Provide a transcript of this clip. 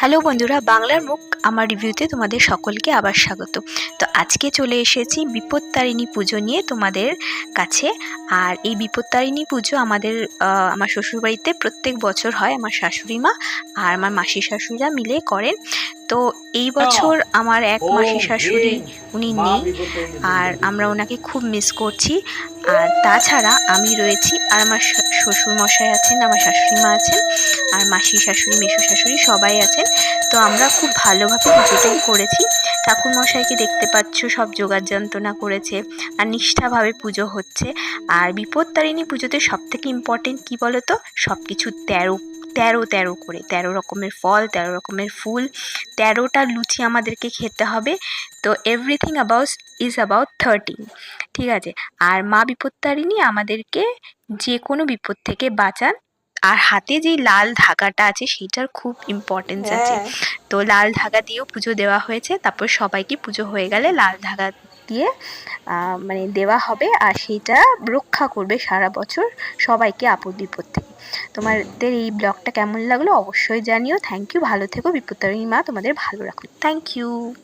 Hello বন্ধুরা, বাংলার মুখ, আমার রিভিউতে তোমাদের সকলকে আবার স্বাগত। তো আজকে চলে এসেছি বিপত্তারিণী পুজো নিয়ে তোমাদের কাছে। আর এই বিপত্তারিণী পুজো আমাদের আমার শ্বশুরবাড়িতে প্রত্যেক বছর হয়, আমার শাশুড়ি মা আর আমার মাসি শাশুড়িরা মিলে করেন। তো এই বছর আমার এক মাসি শাশুড়ি উনি নেই। আর আমরা ওনাকে খুব মিস করছি। আর তাছাড়া আমি রয়েছি আর আমার শ্বশুর মশাই আছেন আমার শাশুড়ি মা আছেন আর মাসি শাশুড়ি মেসো শাশুড়ি সবাই আছেন। তো আমরা খুব ভালোভাবে পুজোটাই করেছি। ঠাকুর মশাইকে দেখতে পাচ্ছ সব জোগাড় যন্ত্রণা করেছে আর নিষ্ঠাভাবে পুজো হচ্ছে। আর বিপত্তারিণী পুজোতে সব থেকে ইম্পর্টেন্ট কী বলো তো সব কিছু তেরো তেরো তেরো করে তেরো রকমের ফল তেরো রকমের ফুল তেরোটা লুচি আমাদেরকে খেতে হবে। তো everything about is about thirteen ঠিক আছে? আর মা বিপত্তারিণী আমাদেরকে যে কোনো বিপদ থেকে বাঁচান। আর হাতে যেই লাল ধাগাটা আছে সেটার খুব ইম্পর্টেন্স আছে। হ্যাঁ। তো লাল ধাগা দিয়েও পুজো দেওয়া হয়েছে। তারপর সবাইকে পুজো হয়ে গেলে লাল ধাগা দিয়ে মানে দেওয়া হবে। আর সেটা রক্ষা করবে সারা বছর সবাইকে আপদ বিপদ থেকে। তোমাদের এই ব্লগটা কেমন লাগল অবশ্যই জানিও। থ্যাংক ইউ ভালো থেকো, বিপত্তারিণী মা তোমাদের ভালো রাখুন থ্যাংক ইউ